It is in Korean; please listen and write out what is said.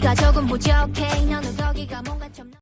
네가 조금 부족해. 너는 거기가 뭔가 좀